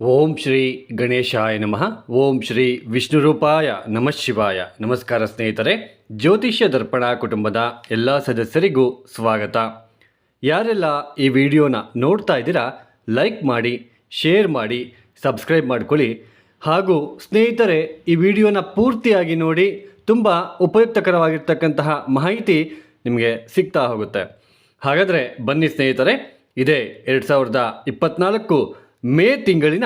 ಓಂ ಶ್ರೀ ಗಣೇಶಾಯ ನಮಃ. ಓಂ ಶ್ರೀ ವಿಷ್ಣುರೂಪಾಯ ನಮಃ ಶಿವಾಯ. ನಮಸ್ಕಾರ ಸ್ನೇಹಿತರೆ, ಜ್ಯೋತಿಷ್ಯ ದರ್ಪಣ ಕುಟುಂಬದ ಎಲ್ಲ ಸದಸ್ಯರಿಗೂ ಸ್ವಾಗತ. ಯಾರೆಲ್ಲ ಈ ವಿಡಿಯೋನ ನೋಡ್ತಾ ಇದ್ದೀರಾ, ಲೈಕ್ ಮಾಡಿ, ಶೇರ್ ಮಾಡಿ, ಸಬ್ಸ್ಕ್ರೈಬ್ ಮಾಡ್ಕೊಳ್ಳಿ. ಹಾಗೂ ಸ್ನೇಹಿತರೆ, ಈ ವಿಡಿಯೋನ ಪೂರ್ತಿಯಾಗಿ ನೋಡಿ ತುಂಬ ಉಪಯುಕ್ತಕರವಾಗಿರ್ತಕ್ಕಂತಹ ಮಾಹಿತಿ ನಿಮಗೆ ಸಿಗ್ತಾ ಹೋಗುತ್ತೆ. ಹಾಗಾದರೆ ಬನ್ನಿ ಸ್ನೇಹಿತರೆ, ಇದೇ ಎರಡು ಸಾವಿರದ ಇಪ್ಪತ್ನಾಲ್ಕು ಮೇ ತಿಂಗಳಿನ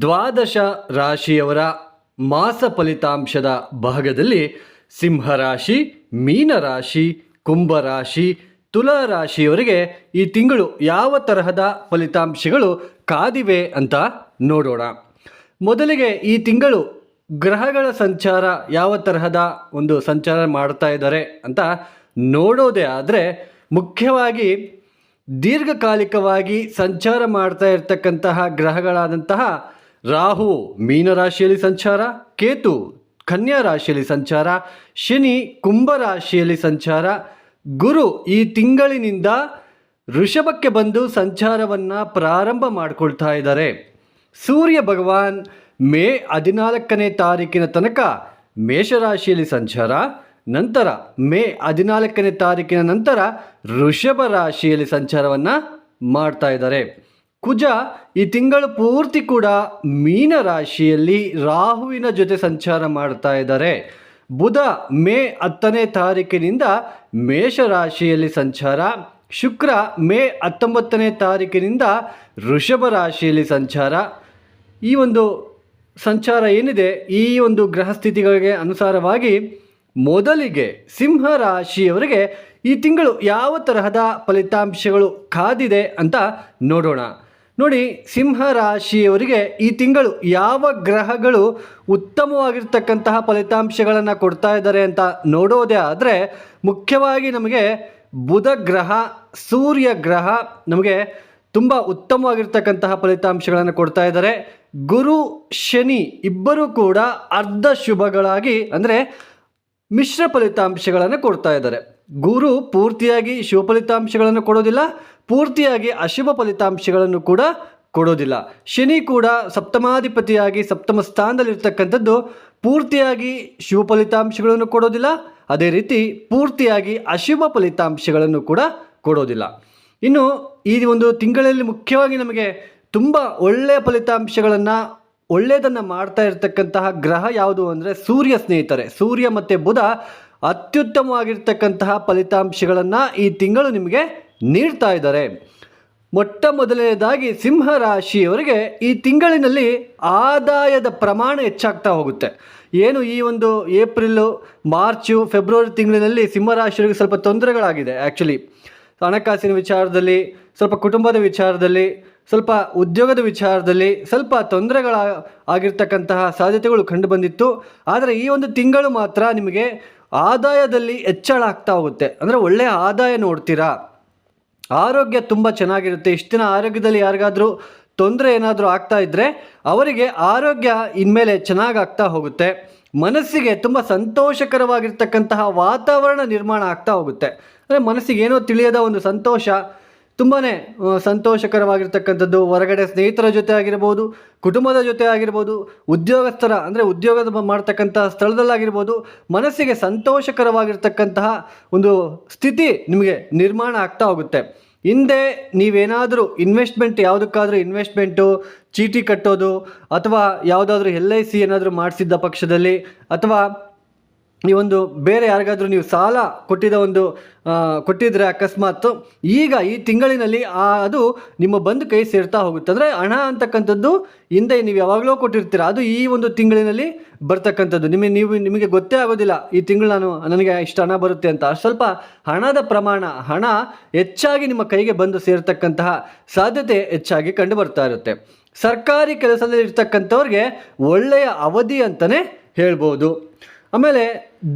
ದ್ವಾದಶ ರಾಶಿಯವರ ಮಾಸ ಫಲಿತಾಂಶದ ಭಾಗದಲ್ಲಿ ಸಿಂಹರಾಶಿ ಮೀನರಾಶಿ ಕುಂಭರಾಶಿ ತುಲಾ ರಾಶಿಯವರಿಗೆ ಈ ತಿಂಗಳು ಯಾವ ತರಹದ ಫಲಿತಾಂಶಗಳು ಕಾದಿವೆ ಅಂತ ನೋಡೋಣ. ಮೊದಲಿಗೆ ಈ ತಿಂಗಳು ಗ್ರಹಗಳ ಸಂಚಾರ ಯಾವ ತರಹದ ಒಂದು ಸಂಚಾರ ಮಾಡ್ತಾ ಇದ್ದಾರೆ ಅಂತ ನೋಡೋದೇ ಆದರೆ ಮುಖ್ಯವಾಗಿ ದೀರ್ಘಕಾಲಿಕವಾಗಿ ಸಂಚಾರ ಮಾಡ್ತಾ ಇರ್ತಕ್ಕಂತಹ ಗ್ರಹಗಳಾದಂತಹ ರಾಹು ಮೀನರಾಶಿಯಲ್ಲಿ ಸಂಚಾರ, ಕೇತು ಕನ್ಯಾ ರಾಶಿಯಲ್ಲಿ ಸಂಚಾರ, ಶನಿ ಕುಂಭ ರಾಶಿಯಲ್ಲಿ ಸಂಚಾರ, ಗುರು ಈ ತಿಂಗಳಿನಿಂದ ಋಷಭಕ್ಕೆ ಬಂದು ಸಂಚಾರವನ್ನು ಪ್ರಾರಂಭ ಮಾಡಿಕೊಳ್ತಾ ಇದ್ದಾರೆ. ಸೂರ್ಯ ಭಗವಾನ್ ಮೇ ಹದಿನಾಲ್ಕನೇ ತಾರೀಕಿನ ತನಕ ಮೇಷರಾಶಿಯಲ್ಲಿ ಸಂಚಾರ ನಂತರ ಮೇ ಹದಿನಾಲ್ಕನೇ ತಾರೀಕಿನ ನಂತರ ಋಷಭ ರಾಶಿಯಲ್ಲಿ ಸಂಚಾರವನ್ನು ಮಾಡ್ತಾ ಇದ್ದಾರೆ. ಕುಜ ಈ ತಿಂಗಳು ಪೂರ್ತಿ ಕೂಡ ಮೀನ ರಾಶಿಯಲ್ಲಿ ರಾಹುವಿನ ಜೊತೆ ಸಂಚಾರ ಮಾಡ್ತಾ ಇದ್ದಾರೆ. ಬುಧ ಮೇ ಹತ್ತನೇ ತಾರೀಕಿನಿಂದ ಮೇಷ ರಾಶಿಯಲ್ಲಿ ಸಂಚಾರ. ಶುಕ್ರ ಮೇ ಹತ್ತೊಂಬತ್ತನೇ ತಾರೀಕಿನಿಂದ ಋಷಭ ರಾಶಿಯಲ್ಲಿ ಸಂಚಾರ. ಈ ಒಂದು ಸಂಚಾರ ಏನಿದೆ? ಈ ಒಂದು ಗ್ರಹ ಸ್ಥಿತಿಗಳಿಗೆ ಅನುಸಾರವಾಗಿ ಮೊದಲಿಗೆ ಸಿಂಹ ರಾಶಿಯವರಿಗೆ ಈ ತಿಂಗಳು ಯಾವ ತರಹದ ಫಲಿತಾಂಶಗಳು ಕಾದಿದೆ ಅಂತ ನೋಡೋಣ. ನೋಡಿ ಸಿಂಹ ರಾಶಿಯವರಿಗೆ ಈ ತಿಂಗಳು ಯಾವ ಗ್ರಹಗಳು ಉತ್ತಮವಾಗಿರ್ತಕ್ಕಂತಹ ಫಲಿತಾಂಶಗಳನ್ನು ಕೊಡ್ತಾ ಇದ್ದಾರೆ ಅಂತ ನೋಡೋದೇ ಆದರೆ, ಮುಖ್ಯವಾಗಿ ನಮಗೆ ಬುಧ ಗ್ರಹ, ಸೂರ್ಯ ಗ್ರಹ ನಮಗೆ ತುಂಬ ಉತ್ತಮವಾಗಿರ್ತಕ್ಕಂತಹ ಫಲಿತಾಂಶಗಳನ್ನು ಕೊಡ್ತಾ ಇದ್ದಾರೆ. ಗುರು, ಶನಿ ಇಬ್ಬರೂ ಕೂಡ ಅರ್ಧ ಶುಭಗಳಾಗಿ, ಅಂದರೆ ಮಿಶ್ರ ಫಲಿತಾಂಶಗಳನ್ನು ಕೊಡ್ತಾ ಇದ್ದಾರೆ. ಗುರು ಪೂರ್ತಿಯಾಗಿ ಶುಭ ಫಲಿತಾಂಶಗಳನ್ನು ಕೊಡೋದಿಲ್ಲ, ಪೂರ್ತಿಯಾಗಿ ಅಶುಭ ಫಲಿತಾಂಶಗಳನ್ನು ಕೂಡ ಕೊಡೋದಿಲ್ಲ. ಶನಿ ಕೂಡ ಸಪ್ತಮಾಧಿಪತಿಯಾಗಿ ಸಪ್ತಮ ಸ್ಥಾನದಲ್ಲಿರ್ತಕ್ಕಂಥದ್ದು ಪೂರ್ತಿಯಾಗಿ ಶುಭ ಫಲಿತಾಂಶಗಳನ್ನು ಕೊಡೋದಿಲ್ಲ, ಅದೇ ರೀತಿ ಪೂರ್ತಿಯಾಗಿ ಅಶುಭ ಫಲಿತಾಂಶಗಳನ್ನು ಕೂಡ ಕೊಡೋದಿಲ್ಲ. ಇನ್ನು ಈ ಒಂದು ತಿಂಗಳಲ್ಲಿ ಮುಖ್ಯವಾಗಿ ನಮಗೆ ತುಂಬ ಒಳ್ಳೆಯ ಫಲಿತಾಂಶಗಳನ್ನು ಒಳ್ಳೆಯದನ್ನು ಮಾಡ್ತಾ ಇರತಕ್ಕಂತಹ ಗ್ರಹ ಯಾವುದು ಅಂದರೆ ಸೂರ್ಯ ಸ್ನೇಹಿತರೆ. ಸೂರ್ಯ ಮತ್ತು ಬುಧ ಅತ್ಯುತ್ತಮವಾಗಿರ್ತಕ್ಕಂತಹ ಫಲಿತಾಂಶಗಳನ್ನು ಈ ತಿಂಗಳು ನಿಮಗೆ ನೀಡ್ತಾ ಇದ್ದಾರೆ. ಮೊಟ್ಟ ಮೊದಲನೇದಾಗಿ ಸಿಂಹ ರಾಶಿಯವರಿಗೆ ಈ ತಿಂಗಳಿನಲ್ಲಿ ಆದಾಯದ ಪ್ರಮಾಣ ಹೆಚ್ಚಾಗ್ತಾ ಹೋಗುತ್ತೆ. ಏನು ಈ ಒಂದು ಏಪ್ರಿಲು, ಮಾರ್ಚು, ಫೆಬ್ರವರಿ ತಿಂಗಳಿನಲ್ಲಿ ಸಿಂಹರಾಶಿಯವರಿಗೆ ಸ್ವಲ್ಪ ತೊಂದರೆಗಳಾಗಿದೆ. ಆ್ಯಕ್ಚುಲಿ ಹಣಕಾಸಿನ ವಿಚಾರದಲ್ಲಿ, ಸ್ವಲ್ಪ ಕುಟುಂಬದ ವಿಚಾರದಲ್ಲಿ ಸ್ವಲ್ಪ ಉದ್ಯೋಗದ ವಿಚಾರದಲ್ಲಿ ಸ್ವಲ್ಪ ತೊಂದರೆಗಳ ಆಗಿರ್ತಕ್ಕಂತಹ ಸಾಧ್ಯತೆಗಳು ಕಂಡುಬಂದಿತ್ತು ಆದರೆ ಈ ಒಂದು ತಿಂಗಳು ಮಾತ್ರ ನಿಮಗೆ ಆದಾಯದಲ್ಲಿ ಹೆಚ್ಚಳ ಆಗ್ತಾ ಹೋಗುತ್ತೆ. ಅಂದರೆ ಒಳ್ಳೆಯ ಆದಾಯ ನೋಡ್ತೀರಾ? ಆರೋಗ್ಯ ತುಂಬ ಚೆನ್ನಾಗಿರುತ್ತೆ. ಇಷ್ಟು ದಿನ ಆರೋಗ್ಯದಲ್ಲಿ ಯಾರಿಗಾದರೂ ತೊಂದರೆ ಏನಾದರೂ ಆಗ್ತಾ ಇದ್ದರೆ ಅವರಿಗೆ ಆರೋಗ್ಯ ಇನ್ಮೇಲೆ ಚೆನ್ನಾಗಿ ಆಗ್ತಾ ಹೋಗುತ್ತೆ. ಮನಸ್ಸಿಗೆ ತುಂಬ ಸಂತೋಷಕರವಾಗಿರ್ತಕ್ಕಂತಹ ವಾತಾವರಣ ನಿರ್ಮಾಣ ಆಗ್ತಾ ಹೋಗುತ್ತೆ. ಅಂದರೆ ಮನಸ್ಸಿಗೆ ಏನೋ ತಿಳಿಯದ ಒಂದು ಸಂತೋಷ ತುಂಬಾ ಸಂತೋಷಕರವಾಗಿರ್ತಕ್ಕಂಥದ್ದು. ಹೊರಗಡೆ ಸ್ನೇಹಿತರ ಜೊತೆ ಆಗಿರ್ಬೋದು, ಕುಟುಂಬದ ಜೊತೆ ಆಗಿರ್ಬೋದು, ಉದ್ಯೋಗಸ್ಥರ, ಅಂದರೆ ಉದ್ಯೋಗದ ಮಾಡ್ತಕ್ಕಂಥ ಸ್ಥಳದಲ್ಲಾಗಿರ್ಬೋದು, ಮನಸ್ಸಿಗೆ ಸಂತೋಷಕರವಾಗಿರ್ತಕ್ಕಂತಹ ಒಂದು ಸ್ಥಿತಿ ನಿಮಗೆ ನಿರ್ಮಾಣ ಆಗ್ತಾ ಹೋಗುತ್ತೆ. ಹಿಂದೆ ನೀವೇನಾದರೂ ಇನ್ವೆಸ್ಟ್ಮೆಂಟ್, ಯಾವುದಕ್ಕಾದರೂ ಇನ್ವೆಸ್ಟ್ಮೆಂಟು, ಚೀಟಿ ಕಟ್ಟೋದು, ಅಥವಾ ಯಾವುದಾದ್ರೂ ಎಲ್ ಐ ಸಿ ಏನಾದರೂ ಮಾಡಿಸಿದ್ದ ಪಕ್ಷದಲ್ಲಿ, ಅಥವಾ ಈ ಒಂದು ಬೇರೆ ಯಾರಿಗಾದರೂ ನೀವು ಸಾಲ ಕೊಟ್ಟಿದ ಒಂದು ಕೊಟ್ಟಿದ್ರೆ ಅಕಸ್ಮಾತ್ ಈಗ ಈ ತಿಂಗಳಿನಲ್ಲಿ ಆ, ಅದು ನಿಮ್ಮ ಬಂದು ಕೈ ಸೇರ್ತಾ ಹೋಗುತ್ತೆ ಅಂದರೆ ಹಣ ಅಂತಕ್ಕಂಥದ್ದು ಹಿಂದೆ ನೀವು ಯಾವಾಗಲೂ ಕೊಟ್ಟಿರ್ತೀರ. ಅದು ಈ ಒಂದು ತಿಂಗಳಿನಲ್ಲಿ ಬರ್ತಕ್ಕಂಥದ್ದು. ನಿಮಗೆ, ನೀವು, ನಿಮಗೆ ಗೊತ್ತೇ ಆಗೋದಿಲ್ಲ ಈ ತಿಂಗಳು ನಾನು, ನನಗೆ ಇಷ್ಟು ಹಣ ಬರುತ್ತೆ ಅಂತ. ಸ್ವಲ್ಪ ಹಣದ ಪ್ರಮಾಣ, ಹಣ ಹೆಚ್ಚಾಗಿ ನಿಮ್ಮ ಕೈಗೆ ಬಂದು ಸೇರ್ತಕ್ಕಂತಹ ಸಾಧ್ಯತೆ ಹೆಚ್ಚಾಗಿ ಕಂಡು ಬರ್ತಾ ಇರುತ್ತೆ. ಸರ್ಕಾರಿ ಕೆಲಸದಲ್ಲಿ ಇರ್ತಕ್ಕಂಥವ್ರಿಗೆ ಒಳ್ಳೆಯ ಅವಧಿ ಅಂತಲೇ ಹೇಳ್ಬೋದು. ಆಮೇಲೆ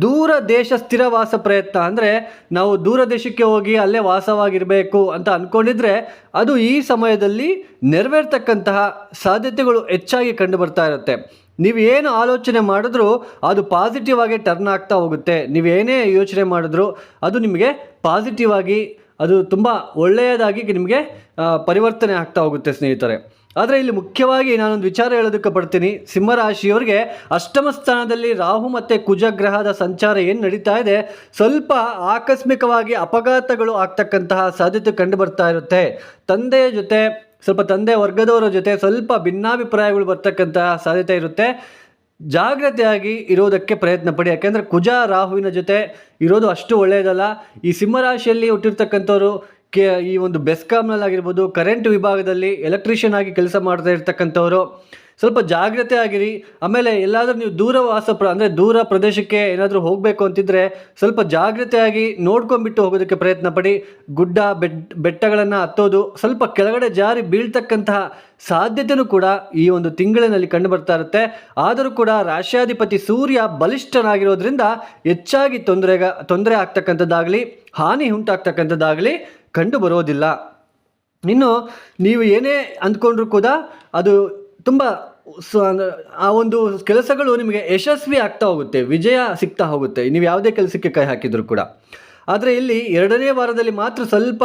ದೂರ ದೇಶ ಸ್ಥಿರವಾಸ ಪ್ರಯತ್ನ ಅಂದರೆ ನಾವು ದೂರ ದೇಶಕ್ಕೆ ಹೋಗಿ ಅಲ್ಲೇ ವಾಸವಾಗಿರಬೇಕು ಅಂತ ಅಂದ್ಕೊಂಡಿದ್ರೆ ಅದು ಈ ಸಮಯದಲ್ಲಿ ನೆರವೇರ್ತಕ್ಕಂತಹ ಸಾಧ್ಯತೆಗಳು ಹೆಚ್ಚಾಗಿ ಕಂಡು ಬರ್ತಾ ಇರುತ್ತೆ. ನೀವು ಏನು ಆಲೋಚನೆ ಮಾಡಿದ್ರೂ ಅದು ಪಾಸಿಟಿವ್ ಆಗಿ ಟರ್ನ್ ಆಗ್ತಾ ಹೋಗುತ್ತೆ. ನೀವೇನೇ ಯೋಚನೆ ಮಾಡಿದ್ರೂ ಅದು ನಿಮಗೆ ಪಾಸಿಟಿವ್ ಆಗಿ ಅದು ತುಂಬ ಒಳ್ಳೆಯದಾಗಿ ನಿಮಗೆ ಪರಿವರ್ತನೆ ಆಗ್ತಾ ಹೋಗುತ್ತೆ ಸ್ನೇಹಿತರೆ. ಆದರೆ ಇಲ್ಲಿ ಮುಖ್ಯವಾಗಿ ನಾನೊಂದು ವಿಚಾರ ಹೇಳೋದಕ್ಕೆ ಬರ್ತೀನಿ. ಸಿಂಹರಾಶಿಯವರಿಗೆ ಅಷ್ಟಮ ಸ್ಥಾನದಲ್ಲಿ ರಾಹು ಮತ್ತು ಕುಜಗ್ರಹದ ಸಂಚಾರ ಏನು ನಡೀತಾ ಇದೆ? ಸ್ವಲ್ಪ ಆಕಸ್ಮಿಕವಾಗಿ ಅಪಘಾತಗಳು ಆಗ್ತಕ್ಕಂತಹ ಸಾಧ್ಯತೆ ಕಂಡು ಬರ್ತಾ ಇರುತ್ತೆ. ತಂದೆಯ ಜೊತೆ, ಸ್ವಲ್ಪ ತಂದೆ ವರ್ಗದವರ ಜೊತೆ ಸ್ವಲ್ಪ ಭಿನ್ನಾಭಿಪ್ರಾಯಗಳು ಬರ್ತಕ್ಕಂತಹ ಸಾಧ್ಯತೆ ಇರುತ್ತೆ. ಜಾಗ್ರತೆಯಾಗಿ ಇರೋದಕ್ಕೆ ಪ್ರಯತ್ನ ಪಡಿ. ಯಾಕೆಂದರೆ ಕುಜ ರಾಹುವಿನ ಜೊತೆ ಇರೋದು ಅಷ್ಟು ಒಳ್ಳೆಯದಲ್ಲ ಈ ಸಿಂಹರಾಶಿಯಲ್ಲಿ ಹುಟ್ಟಿರ್ತಕ್ಕಂಥವ್ರು ಕೆ ಈ ಒಂದು ಬೆಸ್ಕಾಮ್ನಲ್ಲಾಗಿರ್ಬೋದು ಕರೆಂಟ್ ವಿಭಾಗದಲ್ಲಿ ಎಲೆಕ್ಟ್ರಿಷಿಯನ್ ಆಗಿ ಕೆಲಸ ಮಾಡ್ತಾ ಇರ್ತಕ್ಕಂಥವರು. ಸ್ವಲ್ಪ ಜಾಗ್ರತೆ ಆಗಿರಿ. ಆಮೇಲೆ ಎಲ್ಲಾದರೂ ನೀವು ದೂರ ವಾಸ ಪ್ರ, ಅಂದರೆ ದೂರ ಪ್ರದೇಶಕ್ಕೆ ಏನಾದರೂ ಹೋಗಬೇಕು ಅಂತಿದ್ರೆ ಸ್ವಲ್ಪ ಜಾಗ್ರತೆಯಾಗಿ ನೋಡ್ಕೊಂಡ್ಬಿಟ್ಟು ಹೋಗೋದಕ್ಕೆ ಪ್ರಯತ್ನ ಪಡಿ. ಗುಡ್ಡ, ಬೆಡ್, ಬೆಟ್ಟಗಳನ್ನು ಹತ್ತೋದು, ಸ್ವಲ್ಪ ಕೆಳಗಡೆ ಜಾರಿ ಬೀಳ್ತಕ್ಕಂತಹ ಸಾಧ್ಯತೆಯೂ ಕೂಡ ಈ ಒಂದು ತಿಂಗಳಿನಲ್ಲಿ ಕಂಡು ಬರ್ತಾ ಇರುತ್ತೆ. ಆದರೂ ಕೂಡ ರಾಶ್ಯಾಧಿಪತಿ ಸೂರ್ಯ ಬಲಿಷ್ಠನಾಗಿರೋದ್ರಿಂದ ಹೆಚ್ಚಾಗಿ ತೊಂದರೆಗ, ತೊಂದರೆ ಆಗ್ತಕ್ಕಂಥದ್ದಾಗಲಿ, ಹಾನಿ ಉಂಟಾಗ್ತಕ್ಕಂಥದ್ದಾಗಲಿ ಕಂಡು ಬರೋದಿಲ್ಲ ಇನ್ನು ನೀವು ಏನೇ ಅಂದ್ಕೊಂಡ್ರೂ ಕೂಡ ಅದು ತುಂಬ ಆ ಒಂದು ಕೆಲಸಗಳು ನಿಮಗೆ ಯಶಸ್ವಿ ಆಗ್ತಾ ಹೋಗುತ್ತೆ, ವಿಜಯ ಸಿಗ್ತಾ ಹೋಗುತ್ತೆ. ನೀವು ಯಾವುದೇ ಕೆಲಸಕ್ಕೆ ಕೈ ಹಾಕಿದರೂ ಕೂಡ. ಆದರೆ ಇಲ್ಲಿ ಎರಡನೇ ವಾರದಲ್ಲಿ ಮಾತ್ರ ಸ್ವಲ್ಪ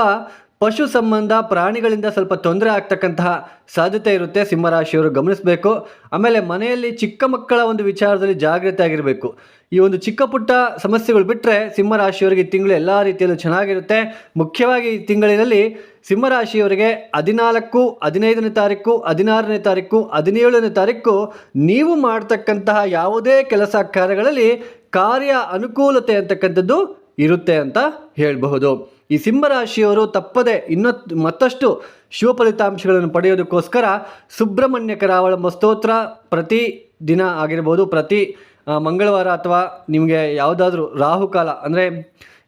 ಪಶು ಸಂಬಂಧ ಪ್ರಾಣಿಗಳಿಂದ ಸ್ವಲ್ಪ ತೊಂದರೆ ಆಗ್ತಕ್ಕಂತಹ ಸಾಧ್ಯತೆ ಇರುತ್ತೆ. ಸಿಂಹರಾಶಿಯವರು ಗಮನಿಸಬೇಕು. ಆಮೇಲೆ ಮನೆಯಲ್ಲಿ ಚಿಕ್ಕ ಮಕ್ಕಳ ಒಂದು ವಿಚಾರದಲ್ಲಿ ಜಾಗ್ರತೆ ಆಗಿರಬೇಕು. ಈ ಒಂದು ಚಿಕ್ಕ ಪುಟ್ಟ ಸಮಸ್ಯೆಗಳು ಬಿಟ್ಟರೆ ಸಿಂಹರಾಶಿಯವರಿಗೆ ಈ ತಿಂಗಳು ಎಲ್ಲ ರೀತಿಯಲ್ಲೂ ಚೆನ್ನಾಗಿರುತ್ತೆ. ಮುಖ್ಯವಾಗಿ ಈ ತಿಂಗಳಿನಲ್ಲಿ ಸಿಂಹರಾಶಿಯವರಿಗೆ ಹದಿನಾಲ್ಕು, ಹದಿನೈದನೇ ತಾರೀಕು, ಹದಿನಾರನೇ ತಾರೀಕು, ಹದಿನೇಳನೇ ತಾರೀಕು ನೀವು ಮಾಡ್ತಕ್ಕಂತಹ ಯಾವುದೇ ಕೆಲಸ ಕಾರ್ಯಗಳಲ್ಲಿ ಕಾರ್ಯ ಅನುಕೂಲತೆ ಅಂತಕ್ಕಂಥದ್ದು ಇರುತ್ತೆ ಅಂತ ಹೇಳಬಹುದು. ಈ ಸಿಂಹರಾಶಿಯವರು ತಪ್ಪದೆ ಇನ್ನೊತ್ತು ಮತ್ತಷ್ಟು ಶಿವ ಫಲಿತಾಂಶಗಳನ್ನು ಪಡೆಯೋದಕ್ಕೋಸ್ಕರ ಸುಬ್ರಹ್ಮಣ್ಯ ಕರಾವಳಂಬ ಸ್ತೋತ್ರ ಪ್ರತಿ ದಿನ ಆಗಿರ್ಬೋದು, ಪ್ರತಿ ಮಂಗಳವಾರ ಅಥವಾ ನಿಮಗೆ ಯಾವುದಾದ್ರೂ ರಾಹುಕಾಲ ಅಂದರೆ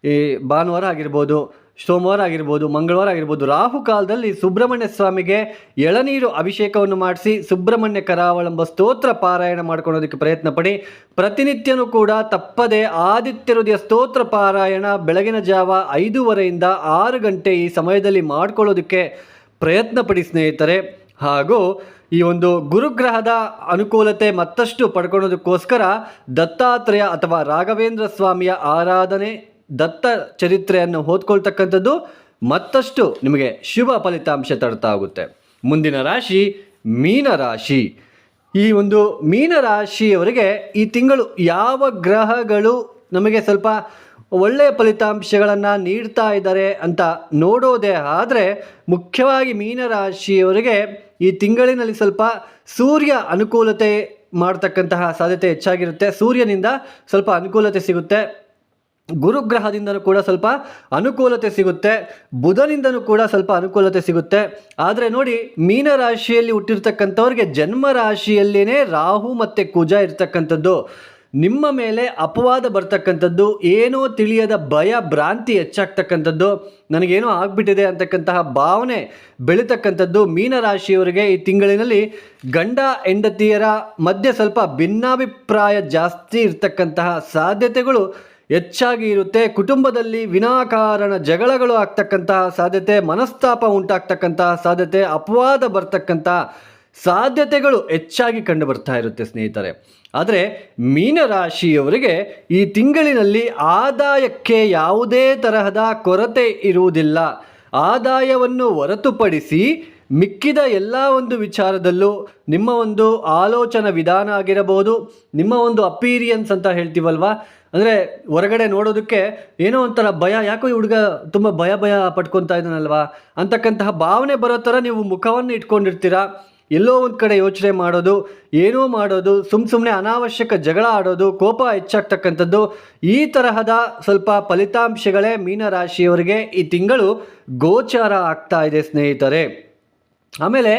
ಈ ಭಾನುವಾರ ಆಗಿರ್ಬೋದು ಸೋಮವಾರ ಆಗಿರ್ಬೋದು ಮಂಗಳವಾರ ಆಗಿರ್ಬೋದು ರಾಹು ಕಾಲದಲ್ಲಿ ಸುಬ್ರಹ್ಮಣ್ಯ ಸ್ವಾಮಿಗೆ ಎಳನೀರು ಅಭಿಷೇಕವನ್ನು ಮಾಡಿಸಿ ಸುಬ್ರಹ್ಮಣ್ಯ ಕರಾವಳಂಬ ಸ್ತೋತ್ರ ಪಾರಾಯಣ ಮಾಡ್ಕೊಳ್ಳೋದಕ್ಕೆ ಪ್ರಯತ್ನ ಪಡಿ. ಪ್ರತಿನಿತ್ಯನೂ ಕೂಡ ತಪ್ಪದೆ ಆದಿತ್ಯ ಹೃದಯ ಸ್ತೋತ್ರ ಪಾರಾಯಣ ಬೆಳಗಿನ ಜಾವ ಐದೂವರೆಯಿಂದ ಆರು ಗಂಟೆ ಈ ಸಮಯದಲ್ಲಿ ಮಾಡ್ಕೊಳ್ಳೋದಕ್ಕೆ ಪ್ರಯತ್ನ ಪಡಿ ಸ್ನೇಹಿತರೆ. ಹಾಗೂ ಈ ಒಂದು ಗುರುಗ್ರಹದ ಅನುಕೂಲತೆ ಮತ್ತಷ್ಟು ಪಡ್ಕೊಳ್ಳೋದಕ್ಕೋಸ್ಕರ ದತ್ತಾತ್ರೇಯ ಅಥವಾ ರಾಘವೇಂದ್ರ ಸ್ವಾಮಿಯ ಆರಾಧನೆ ದತ್ತ ಚರಿತ್ರೆಯನ್ನು ಓದ್ಕೊಳ್ತಕ್ಕಂಥದ್ದು ಮತ್ತಷ್ಟು ನಿಮಗೆ ಶುಭ ಫಲಿತಾಂಶ ತರ್ತಾ ಹೋಗುತ್ತೆ. ಮುಂದಿನ ರಾಶಿ ಮೀನರಾಶಿ ಈ ಒಂದು ಮೀನರಾಶಿಯವರಿಗೆ ಈ ತಿಂಗಳು ಯಾವ ಗ್ರಹಗಳು ನಮಗೆ ಸ್ವಲ್ಪ ಒಳ್ಳೆಯ ಫಲಿತಾಂಶಗಳನ್ನು ನೀಡ್ತಾ ಇದ್ದಾರೆ ಅಂತ ನೋಡೋದೇ ಆದರೆ ಮುಖ್ಯವಾಗಿ ಮೀನರಾಶಿಯವರಿಗೆ ಈ ತಿಂಗಳಿನಲ್ಲಿ ಸ್ವಲ್ಪ ಸೂರ್ಯ ಅನುಕೂಲತೆ ಮಾಡ್ತಕ್ಕಂತಹ ಸಾಧ್ಯತೆ ಹೆಚ್ಚಾಗಿರುತ್ತೆ. ಸೂರ್ಯನಿಂದ ಸ್ವಲ್ಪ ಅನುಕೂಲತೆ ಸಿಗುತ್ತೆ. ಗುರುಗ್ರಹದಿಂದನೂ ಕೂಡ ಸ್ವಲ್ಪ ಅನುಕೂಲತೆ ಸಿಗುತ್ತೆ ಬುಧನಿಂದನೂ ಕೂಡ ಸ್ವಲ್ಪ ಅನುಕೂಲತೆ ಸಿಗುತ್ತೆ. ಆದರೆ ನೋಡಿ ಮೀನರಾಶಿಯಲ್ಲಿ ಹುಟ್ಟಿರ್ತಕ್ಕಂಥವ್ರಿಗೆ ಜನ್ಮ ರಾಶಿಯಲ್ಲಿನೇ ರಾಹು ಮತ್ತು ಕುಜ ಇರ್ತಕ್ಕಂಥದ್ದು. ನಿಮ್ಮ ಮೇಲೆ ಅಪವಾದ ಬರ್ತಕ್ಕಂಥದ್ದು, ಏನೋ ತಿಳಿಯದ ಭಯ, ಭ್ರಾಂತಿ ಹೆಚ್ಚಾಗ್ತಕ್ಕಂಥದ್ದು, ನನಗೇನೋ ಆಗ್ಬಿಟ್ಟಿದೆ ಅಂತಕ್ಕಂತಹ ಭಾವನೆ ಬೆಳೀತಕ್ಕಂಥದ್ದು ಮೀನರಾಶಿಯವರಿಗೆ ಈ ತಿಂಗಳಿನಲ್ಲಿ. ಗಂಡ, ಹೆಂಡತಿಯರ ಮಧ್ಯೆ ಸ್ವಲ್ಪ ಭಿನ್ನಾಭಿಪ್ರಾಯ ಜಾಸ್ತಿ ಇರ್ತಕ್ಕಂತಹ ಸಾಧ್ಯತೆಗಳು. ಹೆಚ್ಚಾಗಿ ಇರುತ್ತೆ. ಕುಟುಂಬದಲ್ಲಿ ವಿನಾಕಾರಣ ಜಗಳಗಳು ಆಗ್ತಕ್ಕಂತಹ ಸಾಧ್ಯತೆ, ಮನಸ್ತಾಪ ಉಂಟಾಗ್ತಕ್ಕಂತಹ ಸಾಧ್ಯತೆ, ಅಪವಾದ ಬರ್ತಕ್ಕಂಥ ಸಾಧ್ಯತೆಗಳು ಹೆಚ್ಚಾಗಿ ಕಂಡು ಬರ್ತಾ ಇರುತ್ತೆ ಸ್ನೇಹಿತರೆ. ಆದರೆ ಮೀನರಾಶಿಯವರಿಗೆ ಈ ತಿಂಗಳಿನಲ್ಲಿ ಆದಾಯಕ್ಕೆ ಯಾವುದೇ ತರಹದ ಕೊರತೆ ಇರುವುದಿಲ್ಲ. ಆದಾಯವನ್ನು ಹೊರತುಪಡಿಸಿ ಮಿಕ್ಕಿದ ಎಲ್ಲ ಒಂದು ವಿಚಾರದಲ್ಲೂ ನಿಮ್ಮ ಒಂದು ಆಲೋಚನಾ ವಿಧಾನ ಆಗಿರಬಹುದು, ನಿಮ್ಮ ಒಂದು ಅಪೀರಿಯನ್ಸ್ ಅಂತ ಹೇಳ್ತೀವಲ್ವಾ? ಅಂದರೆ ಹೊರಗಡೆ ನೋಡೋದಕ್ಕೆ ಏನೋ ಒಂಥರ ಭಯ, ಯಾಕೋ ಈ ಹುಡುಗ ತುಂಬ ಭಯ ಭಯ ಪಟ್ಕೊತಾ ಇದ್ದಾನಲ್ವಾ? ಅಂತಕ್ಕಂತಹ ಭಾವನೆ ಬರೋ ಥರ ನೀವು ಮುಖವನ್ನು ಇಟ್ಕೊಂಡಿರ್ತೀರ? ಎಲ್ಲೋ ಒಂದು ಕಡೆ ಯೋಚನೆ ಮಾಡೋದು, ಏನೋ ಮಾಡೋದು ಸುಮ್ಮ ಸುಮ್ಮನೆ ಅನಾವಶ್ಯಕ ಜಗಳ ಆಡೋದು, ಕೋಪ ಹೆಚ್ಚಾಗ್ತಕ್ಕಂಥದ್ದು, ಈ ತರಹದ ಸ್ವಲ್ಪ ಫಲಿತಾಂಶಗಳೇ ಮೀನರಾಶಿಯವರಿಗೆ ಈ ತಿಂಗಳು ಗೋಚಾರ ಆಗ್ತಾ ಇದೆ ಸ್ನೇಹಿತರೆ. ಆಮೇಲೆ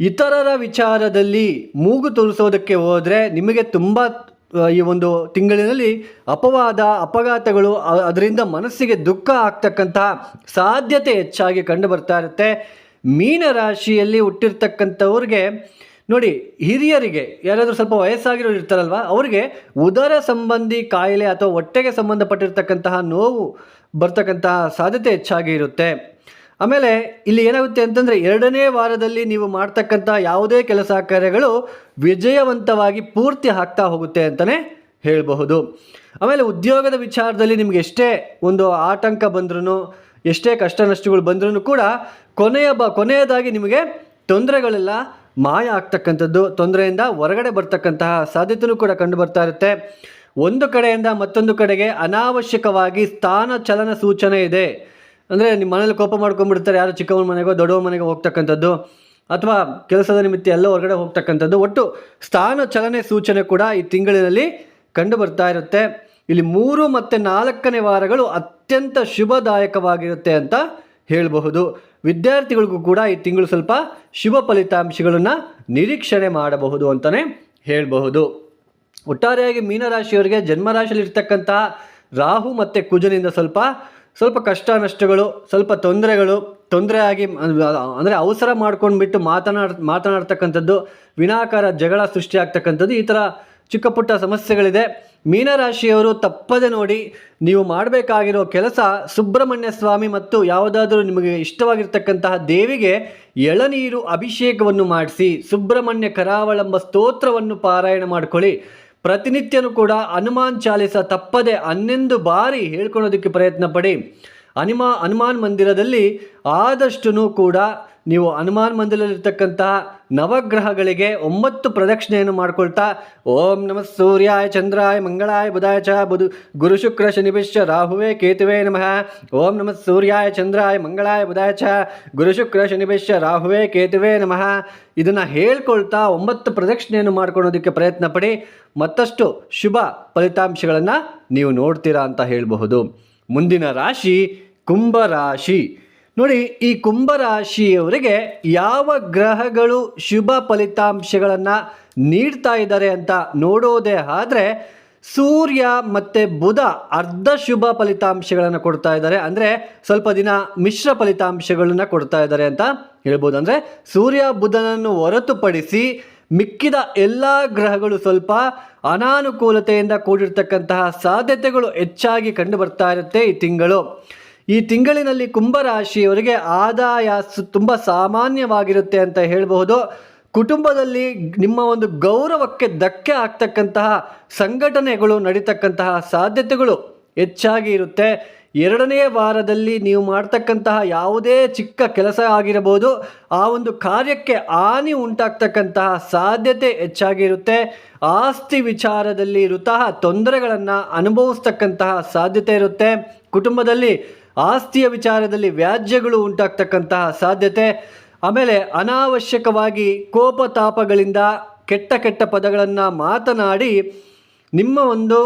ಇತರರ ವಿಚಾರದಲ್ಲಿ ಮೂಗು ತೋರಿಸೋದಕ್ಕೆ ಹೋದರೆ ನಿಮಗೆ ತುಂಬ ಈ ಒಂದು ತಿಂಗಳಿನಲ್ಲಿ ಅಪವಾದ, ಅಪಘಾತಗಳು ಅದರಿಂದ ಮನಸ್ಸಿಗೆ ದುಃಖ ಆಗ್ತಕ್ಕಂತಹ ಸಾಧ್ಯತೆ ಹೆಚ್ಚಾಗಿ ಕಂಡು ಬರ್ತಾ ಇರುತ್ತೆ ಮೀನರಾಶಿಯಲ್ಲಿ ಹುಟ್ಟಿರ್ತಕ್ಕಂಥವ್ರಿಗೆ, ನೋಡಿ, ಹಿರಿಯರಿಗೆ, ಯಾರಾದರೂ ಸ್ವಲ್ಪ ವಯಸ್ಸಾಗಿರೋರು ಇರ್ತಾರಲ್ವ, ಅವರಿಗೆ ಉದರ ಸಂಬಂಧಿ ಕಾಯಿಲೆ ಅಥವಾ ಹೊಟ್ಟೆಗೆ ಸಂಬಂಧಪಟ್ಟಿರ್ತಕ್ಕಂತಹ ನೋವು ಬರ್ತಕ್ಕಂತಹ ಸಾಧ್ಯತೆ ಹೆಚ್ಚಾಗಿ ಇರುತ್ತೆ. ಆಮೇಲೆ ಇಲ್ಲಿ ಏನಾಗುತ್ತೆ ಅಂತಂದರೆ ಎರಡನೇ ವಾರದಲ್ಲಿ ನೀವು ಮಾಡ್ತಕ್ಕಂಥ ಯಾವುದೇ ಕೆಲಸ ಕಾರ್ಯಗಳು ವಿಜಯವಂತವಾಗಿ ಪೂರ್ತಿ ಆಗ್ತಾ ಹೋಗುತ್ತೆ ಅಂತಲೇ ಹೇಳಬಹುದು. ಆಮೇಲೆ ಉದ್ಯೋಗದ ವಿಚಾರದಲ್ಲಿ ನಿಮ್ಗೆ ಎಷ್ಟೇ ಒಂದು ಆತಂಕ ಬಂದ್ರೂ ಎಷ್ಟೇ ಕಷ್ಟ ನಷ್ಟಗಳು ಬಂದ್ರೂ ಕೂಡ ಕೊನೆಯ ಬ, ಕೊನೆಯದಾಗಿ ನಿಮಗೆ ತೊಂದರೆಗಳೆಲ್ಲ ಮಾಯ ಆಗ್ತಕ್ಕಂಥದ್ದು, ತೊಂದರೆಯಿಂದ ಹೊರಗಡೆ ಬರ್ತಕ್ಕಂತಹ ಸಾಧ್ಯತೆಯೂ ಕೂಡ ಕಂಡು ಬರ್ತಾ ಇರುತ್ತೆ. ಒಂದು ಕಡೆಯಿಂದ ಮತ್ತೊಂದು ಕಡೆಗೆ ಅನಾವಶ್ಯಕವಾಗಿ ಸ್ಥಾನ ಚಲನ ಸೂಚನೆ ಇದೆ. ಅಂದರೆ ನಿಮ್ಮ ಮನೇಲಿ ಕೋಪ ಮಾಡ್ಕೊಂಡ್ಬಿಡ್ತಾರೆ, ಯಾರು ಚಿಕ್ಕವನ ಮನೆಗೋ ದೊಡ್ಡವ ಮನೆಗೋ ಹೋಗ್ತಕ್ಕಂಥದ್ದು, ಅಥವಾ ಕೆಲಸದ ನಿಮಿತ್ತ ಎಲ್ಲ ಹೊರಗಡೆ ಹೋಗ್ತಕ್ಕಂಥದ್ದು, ಒಟ್ಟು ಸ್ಥಾನ ಚಲನೆ ಸೂಚನೆ ಕೂಡ ಈ ತಿಂಗಳಿನಲ್ಲಿ ಕಂಡು ಬರ್ತಾ ಇರುತ್ತೆ. ಇಲ್ಲಿ ಮೂರು ಮತ್ತು ನಾಲ್ಕನೇ ವಾರಗಳು ಅತ್ಯಂತ ಶುಭದಾಯಕವಾಗಿರುತ್ತೆ ಅಂತ ಹೇಳಬಹುದು. ವಿದ್ಯಾರ್ಥಿಗಳಿಗೂ ಕೂಡ ಈ ತಿಂಗಳು ಸ್ವಲ್ಪ ಶುಭ ಫಲಿತಾಂಶಗಳನ್ನು ನಿರೀಕ್ಷಣೆ ಮಾಡಬಹುದು ಅಂತಲೇ ಹೇಳಬಹುದು. ಒಟ್ಟಾರೆಯಾಗಿ ಮೀನರಾಶಿಯವರಿಗೆ ಜನ್ಮರಾಶಿಯಲ್ಲಿರ್ತಕ್ಕಂತಹ ರಾಹು ಮತ್ತು ಕುಜನಿಂದ ಸ್ವಲ್ಪ ಸ್ವಲ್ಪ ಕಷ್ಟ ನಷ್ಟಗಳು ಸ್ವಲ್ಪ ತೊಂದರೆಗಳು ತೊಂದರೆ ಆಗಿ ಅಂದರೆ ಅವಸರ ಮಾಡ್ಕೊಂಡ್ಬಿಟ್ಟು ಮಾತನಾಡ್, ಮಾತನಾಡ್ತಕ್ಕಂಥದ್ದು ವಿನಾಕಾರ ಜಗಳ ಸೃಷ್ಟಿಯಾಗ್ತಕ್ಕಂಥದ್ದು ಈ ಥರ ಚಿಕ್ಕ ಪುಟ್ಟ ಸಮಸ್ಯೆಗಳಿದೆ. ಮೀನರಾಶಿಯವರು ತಪ್ಪದೆ ನೋಡಿ ನೀವು ಮಾಡಬೇಕಾಗಿರೋ ಕೆಲಸ ಸುಬ್ರಹ್ಮಣ್ಯ ಸ್ವಾಮಿ ಮತ್ತು ಯಾವುದಾದರೂ ನಿಮಗೆ ಇಷ್ಟವಾಗಿರ್ತಕ್ಕಂತಹ ದೇವಿಗೆ ಎಳನೀರು ಅಭಿಷೇಕವನ್ನು ಮಾಡಿಸಿ, ಸುಬ್ರಹ್ಮಣ್ಯ ಕರಾವಳಂಬ ಸ್ತೋತ್ರವನ್ನು ಪಾರಾಯಣ ಮಾಡ್ಕೊಳ್ಳಿ. ಪ್ರತಿನಿತ್ಯನೂ ಕೂಡ ಹನುಮಾನ್ ಚಾಲಿಸ ತಪ್ಪದೆ ಹನ್ನೊಂದು ಬಾರಿ ಹೇಳ್ಕೊಳೋದಕ್ಕೆ ಪ್ರಯತ್ನ ಪಡಿ ಹನುಮಾ, ಹನುಮಾನ್ ಮಂದಿರದಲ್ಲಿ ಆದಷ್ಟು ಕೂಡ ನೀವು ಹನುಮಾನ್ ಮಂದಿರದಲ್ಲಿರ್ತಕ್ಕಂತಹ ನವಗ್ರಹಗಳಿಗೆ ಒಂಬತ್ತು ಪ್ರದಕ್ಷಿಣೆಯನ್ನು ಮಾಡ್ಕೊಳ್ತಾ, ಓಂ ನಮಃ ಸೂರ್ಯಾಯ ಚಂದ್ರಾಯ ಮಂಗಳಾಯ ಬುಧಾಯ ಚ ಬುಧು, ಗುರು ಶುಕ್ರ ಶನಿಭಿಶ್ಚ ರಾಹುವೇ ಕೇತುವೆ ನಮಃ, ಓಂ ನಮಃ ಸೂರ್ಯಾಯ ಚಂದ್ರಾಯ ಮಂಗಳಾಯ ಬುಧಾಯ ಚ ಗುರು ಶುಕ್ರ ಶನಿಭಿಶ್ಚ ರಾಹುವೇ ಕೇತುವೆ ನಮಃ. ಇದನ್ನು ಹೇಳ್ಕೊಳ್ತಾ ಒಂಬತ್ತು ಪ್ರದಕ್ಷಿಣೆಯನ್ನು ಮಾಡ್ಕೊಳ್ಳೋದಕ್ಕೆ ಪ್ರಯತ್ನ ಪಡಿ. ಮತ್ತಷ್ಟು ಶುಭ ಫಲಿತಾಂಶಗಳನ್ನು ನೀವು ನೋಡ್ತೀರಾ ಅಂತ ಹೇಳಬಹುದು. ಮುಂದಿನ ರಾಶಿ ಕುಂಭರಾಶಿ ನೋಡಿ, ಈ ಕುಂಭರಾಶಿಯವರಿಗೆ ಯಾವ ಗ್ರಹಗಳು ಶುಭ ಫಲಿತಾಂಶಗಳನ್ನು ನೀಡ್ತಾ ಇದ್ದಾರೆ ಅಂತ ನೋಡೋದೇ ಆದರೆ, ಸೂರ್ಯ ಮತ್ತು ಬುಧ ಅರ್ಧ ಶುಭ ಫಲಿತಾಂಶಗಳನ್ನು ಕೊಡ್ತಾ ಇದ್ದಾರೆ. ಅಂದರೆ, ಸ್ವಲ್ಪ ದಿನ ಮಿಶ್ರ ಫಲಿತಾಂಶಗಳನ್ನು ಕೊಡ್ತಾ ಇದ್ದಾರೆ ಅಂತ ಹೇಳ್ಬೋದು. ಅಂದರೆ, ಸೂರ್ಯ ಬುಧನನ್ನು ಹೊರತುಪಡಿಸಿ ಮಿಕ್ಕಿದ ಎಲ್ಲ ಗ್ರಹಗಳು ಸ್ವಲ್ಪ ಅನಾನುಕೂಲತೆಯಿಂದ ಕೂಡಿರ್ತಕ್ಕಂತಹ ಸಾಧ್ಯತೆಗಳು ಹೆಚ್ಚಾಗಿ ಕಂಡು ಬರ್ತಾ ಇರುತ್ತೆ ಈ ತಿಂಗಳು. ಈ ತಿಂಗಳಿನಲ್ಲಿ ಕುಂಭರಾಶಿಯವರಿಗೆ ಆದಾಯ ತುಂಬ ಸಾಮಾನ್ಯವಾಗಿರುತ್ತೆ ಅಂತ ಹೇಳಬಹುದು. ಕುಟುಂಬದಲ್ಲಿ ನಿಮ್ಮ ಒಂದು ಗೌರವಕ್ಕೆ ಧಕ್ಕೆ ಆಗ್ತಕ್ಕಂತಹ ಸಂಘಟನೆಗಳು ನಡೀತಕ್ಕಂತಹ ಸಾಧ್ಯತೆಗಳು ಹೆಚ್ಚಾಗಿ ಇರುತ್ತೆ. ಎರಡನೇ ವಾರದಲ್ಲಿ ನೀವು ಮಾಡ್ತಕ್ಕಂತಹ ಯಾವುದೇ ಚಿಕ್ಕ ಕೆಲಸ ಆಗಿರಬಹುದು. ಆ ಒಂದು ಕಾರ್ಯಕ್ಕೆ ಹಾನಿ ಉಂಟಾಗ್ತಕ್ಕಂತಹ ಸಾಧ್ಯತೆ ಹೆಚ್ಚಾಗಿರುತ್ತೆ ಆಸ್ತಿ ವಿಚಾರದಲ್ಲಿ ಇರುತ್ತಹ ತೊಂದರೆಗಳನ್ನು ಅನುಭವಿಸ್ತಕ್ಕಂತಹ ಸಾಧ್ಯತೆ ಇರುತ್ತೆ. ಕುಟುಂಬದಲ್ಲಿ ಆಸ್ತಿಯ ವಿಚಾರದಲ್ಲಿ ವ್ಯಾಜ್ಯಗಳು ಉಂಟಾಗ್ತಕ್ಕಂತಹ ಸಾಧ್ಯತೆ. ಆಮೇಲೆ ಅನಾವಶ್ಯಕವಾಗಿ ಕೋಪತಾಪಗಳಿಂದ ಕೆಟ್ಟ ಕೆಟ್ಟ ಪದಗಳನ್ನು ಮಾತನಾಡಿ ನಿಮ್ಮ ಒಂದು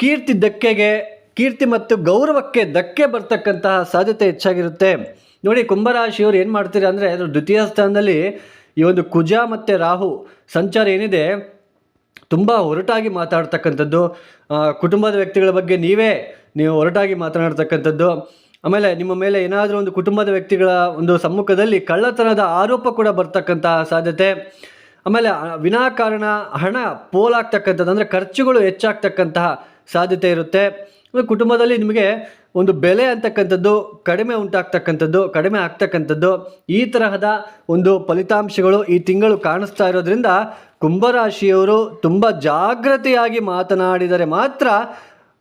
ಕೀರ್ತಿ ಧಕ್ಕೆಗೆ, ಕೀರ್ತಿ ಮತ್ತು ಗೌರವಕ್ಕೆ ಧಕ್ಕೆ ಬರ್ತಕ್ಕಂತಹ ಸಾಧ್ಯತೆ ಹೆಚ್ಚಾಗಿರುತ್ತೆ. ನೋಡಿ, ಕುಂಭರಾಶಿಯವರು ಏನು ಮಾಡ್ತೀರಿ ಅಂದರೆ ಅದರ ದ್ವಿತೀಯ ಸ್ಥಾನದಲ್ಲಿ ಈ ಒಂದು ಕುಜ ಮತ್ತು ರಾಹು ಸಂಚಾರ ಏನಿದೆ, ತುಂಬ ಹೊರಟಾಗಿ ಮಾತಾಡ್ತಕ್ಕಂಥದ್ದು. ಕುಟುಂಬದ ವ್ಯಕ್ತಿಗಳ ಬಗ್ಗೆ ನೀವೇ ನೀವು ಹೊರಟಾಗಿ ಮಾತನಾಡ್ತಕ್ಕಂಥದ್ದು. ಆಮೇಲೆ ನಿಮ್ಮ ಮೇಲೆ ಏನಾದರೂ ಒಂದು ಕುಟುಂಬದ ವ್ಯಕ್ತಿಗಳ ಒಂದು ಸಮ್ಮುಖದಲ್ಲಿ ಕಳ್ಳತನದ ಆರೋಪ ಕೂಡ ಬರ್ತಕ್ಕಂತಹ ಸಾಧ್ಯತೆ. ಆಮೇಲೆ ವಿನಾಕಾರಣ ಹಣ ಪೋಲಾಗ್ತಕ್ಕಂಥದ್ದು ಅಂದರೆ ಖರ್ಚುಗಳು ಹೆಚ್ಚಾಗ್ತಕ್ಕಂತಹ ಸಾಧ್ಯತೆ ಇರುತ್ತೆ. ಕುಟುಂಬದಲ್ಲಿ ನಿಮಗೆ ಒಂದು ಬೆಲೆ ಅಂತಕ್ಕಂಥದ್ದು, ಕಡಿಮೆ ಉಂಟಾಗ್ತಕ್ಕಂಥದ್ದು, ಕಡಿಮೆ ಆಗ್ತಕ್ಕಂಥದ್ದು, ಈ ತರಹದ ಒಂದು ಫಲಿತಾಂಶಗಳು ಈ ತಿಂಗಳು ಕಾಣಿಸ್ತಾ ಇರೋದ್ರಿಂದ ಕುಂಭರಾಶಿಯವರು ತುಂಬ ಜಾಗೃತಿಯಾಗಿ ಮಾತನಾಡಿದರೆ ಮಾತ್ರ